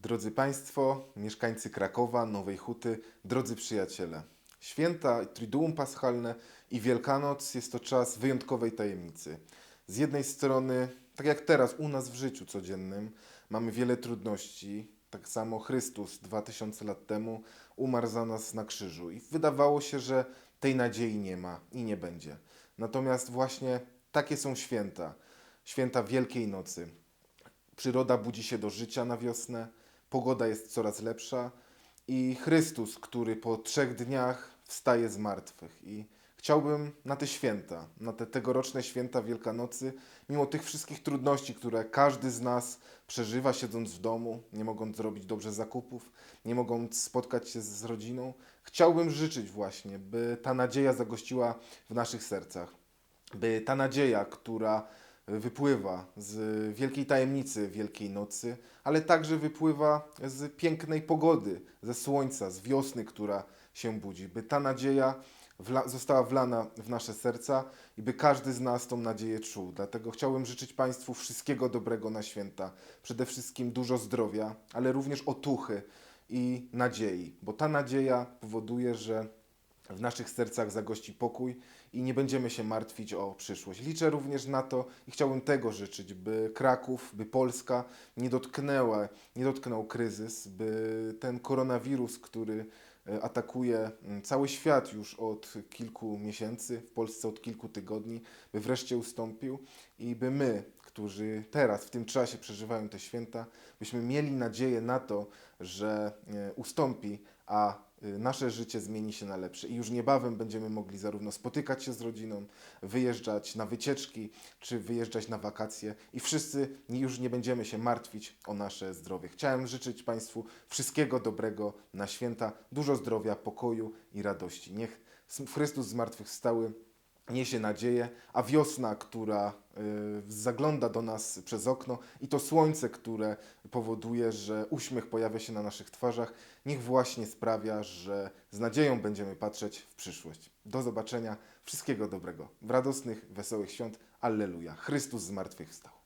Drodzy Państwo, mieszkańcy Krakowa, Nowej Huty, drodzy przyjaciele. Święta, Triduum Paschalne i Wielkanoc jest to czas wyjątkowej tajemnicy. Z jednej strony, tak jak teraz u nas w życiu codziennym, mamy wiele trudności. Tak samo Chrystus 2000 lat temu umarł za nas na krzyżu i wydawało się, że tej nadziei nie ma i nie będzie. Natomiast właśnie takie są święta. Święta Wielkiej Nocy. Przyroda budzi się do życia na wiosnę, pogoda jest coraz lepsza i Chrystus, który po trzech dniach wstaje z martwych. I chciałbym na te święta, na te tegoroczne święta Wielkanocy, mimo tych wszystkich trudności, które każdy z nas przeżywa siedząc w domu, nie mogąc zrobić dobrze zakupów, nie mogąc spotkać się z rodziną, chciałbym życzyć właśnie, by ta nadzieja zagościła w naszych sercach by ta nadzieja, która wypływa z wielkiej tajemnicy Wielkiej Nocy, ale także wypływa z pięknej pogody, ze słońca, z wiosny, która się budzi, by ta nadzieja wla- została wlana w nasze serca i by każdy z nas tą nadzieję czuł. Dlatego chciałbym życzyć Państwu wszystkiego dobrego na święta. Przede wszystkim dużo zdrowia, ale również otuchy i nadziei, bo ta nadzieja powoduje, że w naszych sercach zagości pokój i nie będziemy się martwić o przyszłość. Liczę również na to i chciałbym tego życzyć, by Kraków, by Polska nie dotknęła, nie dotknął kryzys, by ten koronawirus, który e, atakuje cały świat już od kilku miesięcy, w Polsce od kilku tygodni, by wreszcie ustąpił i by my, którzy teraz w tym czasie przeżywają te święta, byśmy mieli nadzieję na to, że e, ustąpi, a nasze życie zmieni się na lepsze. I już niebawem będziemy mogli zarówno spotykać się z rodziną, wyjeżdżać na wycieczki, czy wyjeżdżać na wakacje i wszyscy już nie będziemy się martwić o nasze zdrowie. Chciałem życzyć Państwu wszystkiego dobrego na święta, dużo zdrowia, pokoju i radości. Niech Chrystus zmartwychwstały niesie nadzieję, a wiosna, która y, zagląda do nas przez okno i to słońce, które powoduje, że uśmiech pojawia się na naszych twarzach, niech właśnie sprawia, że z nadzieją będziemy patrzeć w przyszłość. Do zobaczenia, wszystkiego dobrego, w radosnych, wesołych świąt. Alleluja. Chrystus zmartwychwstał.